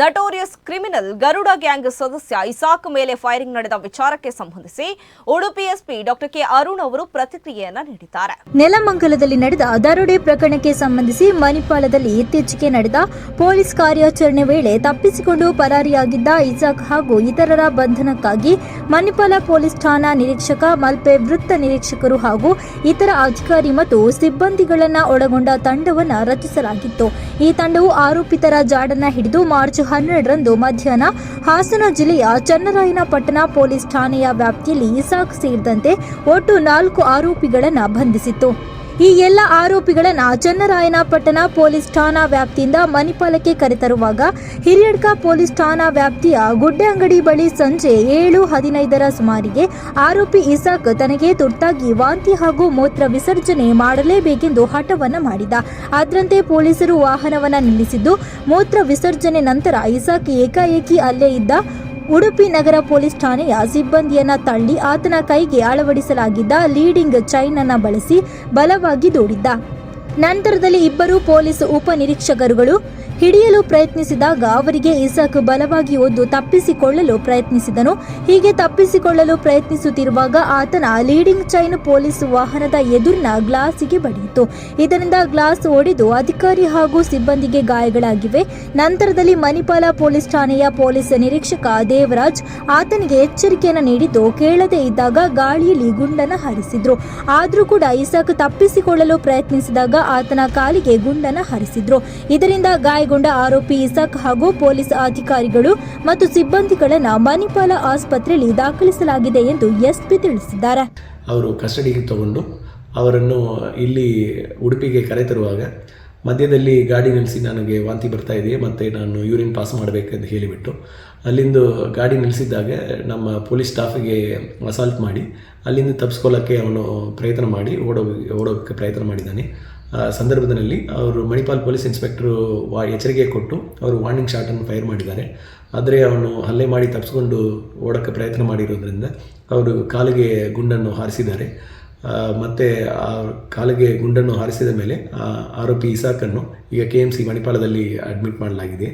Notorious criminal Garuda gang ಸದಸ್ಯ Isaac ಮೇಲೆ firing ನಡೆದ ವಿಚಾರಕ್ಕೆ ಸಂಬಂಧಿಸಿ Udupi SP doctor K Arun ಅವರು ಪ್ರತಿಕ್ರಿಯೆಯನ್ನ ನೀಡಿದ್ದಾರೆ. ನೆಲಮಂಗಲದಲ್ಲಿ ನಡೆದ ದರೋಡೆ ಪ್ರಕರಣಕ್ಕೆ ಸಂಬಂಧಿಸಿ ಮಣಿಪಾಲದಲ್ಲಿ ಇತ್ತೀಚೆಗೆ ನಡೆದ ಪೊಲೀಸ್ ಕಾರ್ಯಾಚರಣೆ ವೇಳೆ ತಪ್ಪಿಸಿಕೊಂಡು ಪರಾರಿಯಾಗಿದ್ದ ಇಸಾಕ್ ಹಾಗೂ ಇತರರ ಬಂಧನಕ್ಕಾಗಿ ಮಣಿಪಾಲ ಪೊಲೀಸ್ ಠಾಣಾ ನಿರೀಕ್ಷಕ ಮಲ್ಪೆ ವೃತ್ತ ನಿರೀಕ್ಷಕರು ಹಾಗೂ ಇತರ ಅಧಿಕಾರಿ ಮತ್ತು ಸಿಬ್ಬಂದಿಗಳನ್ನ ಒಳಗೊಂಡ ತಂಡವನ್ನ ರಚಿಸಲಾಗಿತ್ತು. ಈ ತಂಡವು ಆರೋಪಿತರ ಜಾಡನ್ನ ಹಿಡಿದು ಮಾರ್ಚ್ ಹನ್ನೆರಡರಂದು ಮಧ್ಯಾಹ್ನ ಹಾಸನ ಜಿಲ್ಲೆಯ ಚನ್ನರಾಯನಪಟ್ಟಣ ಪೊಲೀಸ್ ಠಾಣೆಯ ವ್ಯಾಪ್ತಿಯಲ್ಲಿ ಇಸಾಕ್ ಸೇರಿದಂತೆ ಒಟ್ಟು ನಾಲ್ಕು ಆರೋಪಿಗಳನ್ನು ಬಂಧಿಸಿತ್ತು. ಈ ಎಲ್ಲ ಆರೋಪಿಗಳನ್ನ ಚನ್ನರಾಯನಪಟ್ಟಣ ಪೊಲೀಸ್ ಠಾಣಾ ವ್ಯಾಪ್ತಿಯಿಂದ ಮಣಿಪಾಲಕ್ಕೆ ಕರೆತರುವಾಗ ಹಿರಿಯಡ್ಕ ಪೊಲೀಸ್ ಠಾಣಾ ವ್ಯಾಪ್ತಿಯ ಗುಡ್ಡೆ ಅಂಗಡಿ ಬಳಿ ಸಂಜೆ ಏಳು ಹದಿನೈದರ ಸುಮಾರಿಗೆ ಆರೋಪಿ ಇಸಾಕ್ ತನಗೆ ತುರ್ತಾಗಿ ವಾಂತಿ ಹಾಗೂ ಮೂತ್ರ ವಿಸರ್ಜನೆ ಮಾಡಲೇಬೇಕೆಂದು ಹಠವನ್ನ ಮಾಡಿದ. ಅದರಂತೆ ಪೊಲೀಸರು ವಾಹನವನ್ನ ನಿಲ್ಲಿಸಿದ್ದು, ಮೂತ್ರ ವಿಸರ್ಜನೆ ನಂತರ ಇಸಾಕ್ ಏಕಾಏಕಿ ಅಲ್ಲೇ ಇದ್ದ ಉಡುಪಿ ನಗರ ಪೊಲೀಸ್ ಠಾಣೆಯ ಸಿಬ್ಬಂದಿಯನ್ನ ತಳ್ಳಿ ಆತನ ಕೈಗೆ ಅಳವಡಿಸಲಾಗಿದ್ದ ಲೀಡಿಂಗ್ ಚೈನ್ ಅನ್ನ ಬಳಸಿ ಬಲವಾಗಿ ದೂಡಿದ್ದ. ನಂತರದಲ್ಲಿ ಇಬ್ಬರು ಪೊಲೀಸ್ ಉಪನಿರೀಕ್ಷಕರುಗಳು ಹಿಡಿಯಲು ಪ್ರಯತ್ನಿಸಿದಾಗ ಅವರಿಗೆ ಇಸಾಕ್ ಬಲವಾಗಿ ಒದ್ದು ತಪ್ಪಿಸಿಕೊಳ್ಳಲು ಪ್ರಯತ್ನಿಸಿದನು. ಹೀಗೆ ತಪ್ಪಿಸಿಕೊಳ್ಳಲು ಪ್ರಯತ್ನಿಸುತ್ತಿರುವಾಗ ಆತನ ಲೀಡಿಂಗ್ ಚೈನ್ ಪೊಲೀಸ್ ವಾಹನದ ಎದುರಿನ ಗ್ಲಾಸಿಗೆ ಬಡಿಯಿತು. ಇದರಿಂದ ಗ್ಲಾಸ್ ಒಡೆದು ಅಧಿಕಾರಿ ಹಾಗೂ ಸಿಬ್ಬಂದಿಗೆ ಗಾಯಗಳಾಗಿವೆ. ನಂತರದಲ್ಲಿ ಮಣಿಪಾಲ ಪೊಲೀಸ್ ಠಾಣೆಯ ಪೊಲೀಸ್ ನಿರೀಕ್ಷಕ ದೇವರಾಜ್ ಆತನಿಗೆ ಎಚ್ಚರಿಕೆಯನ್ನು ನೀಡಿದ್ದು, ಕೇಳದೇ ಇದ್ದಾಗ ಗಾಳಿಯಲ್ಲಿ ಗುಂಡನ ಹರಿಸಿದ್ರು. ಆದರೂ ಕೂಡ ಇಸಾಕ್ ತಪ್ಪಿಸಿಕೊಳ್ಳಲು ಪ್ರಯತ್ನಿಸಿದಾಗ ಆತನ ಕಾಲಿಗೆ ಗುಂಡನ ಹರಿಸಿದ್ರು. ಇದರಿಂದ ಗಾಯಗೊಂಡ ಆರೋಪಿ ಇಸಾಕ್ ಹಾಗೂ ಪೊಲೀಸ್ ಅಧಿಕಾರಿಗಳು ಮತ್ತು ಸಿಬ್ಬಂದಿಗಳನ್ನು ಮಣಿಪಾಲ ಆಸ್ಪತ್ರೆಯಲ್ಲಿ ದಾಖಲಿಸಲಾಗಿದೆ ಎಂದು ಎಸ್ಪಿ ತಿಳಿಸಿದ್ದಾರೆ. ಅವರು ಕಸ್ಟಡಿಗೆ ತಗೊಂಡು ಅವರನ್ನು ಇಲ್ಲಿ ಉಡುಪಿಗೆ ಕರೆತರುವಾಗ ಮಧ್ಯದಲ್ಲಿ ಗಾಡಿ ನಿಲ್ಲಿಸಿ ನನಗೆ ವಾಂತಿ ಬರ್ತಾ ಇದೆಯೇ ಮತ್ತು ನಾನು ಯೂರಿನ್ ಪಾಸ್ ಮಾಡಬೇಕಂತ ಹೇಳಿಬಿಟ್ಟು ಅಲ್ಲಿಂದ ಗಾಡಿ ನಿಲ್ಲಿಸಿದಾಗ ನಮ್ಮ ಪೊಲೀಸ್ ಸ್ಟಾಫಿಗೆ ಅಸಾಲ್ಟ್ ಮಾಡಿ ಅಲ್ಲಿಂದ ತಪ್ಪಿಸ್ಕೊಳ್ಳೋಕ್ಕೆ ಅವನು ಪ್ರಯತ್ನ ಮಾಡಿ ಓಡೋ ಓಡೋಕ್ಕೆ ಪ್ರಯತ್ನ ಮಾಡಿದ್ದಾನೆ. ಸಂದರ್ಭದಲ್ಲಿ ಅವರು ಮಣಿಪಾಲ್ ಪೊಲೀಸ್ ಇನ್ಸ್ಪೆಕ್ಟ್ರು ವಾ, ಎಚ್ಚರಿಕೆ ಕೊಟ್ಟು ಅವರು ವಾರ್ನಿಂಗ್ ಶಾಟನ್ನು ಫೈರ್ ಮಾಡಿದ್ದಾರೆ. ಆದರೆ ಅವನು ಹಲ್ಲೆ ಮಾಡಿ ತಪ್ಪಿಸ್ಕೊಂಡು ಓಡೋಕ್ಕೆ ಪ್ರಯತ್ನ ಮಾಡಿರೋದ್ರಿಂದ ಅವರು ಕಾಲಿಗೆ ಗುಂಡನ್ನು ಹಾರಿಸಿದ್ದಾರೆ. ಮತ್ತು ಆ ಕಾಲಿಗೆ ಗುಂಡನ್ನು ಹಾರಿಸಿದ ಮೇಲೆ ಆರೋಪಿ ಇಸಾಕನ್ನು ಈಗ ಕೆ ಎಂ ಸಿ ಮಣಿಪಾಲದಲ್ಲಿ ಅಡ್ಮಿಟ್ ಮಾಡಲಾಗಿದೆ.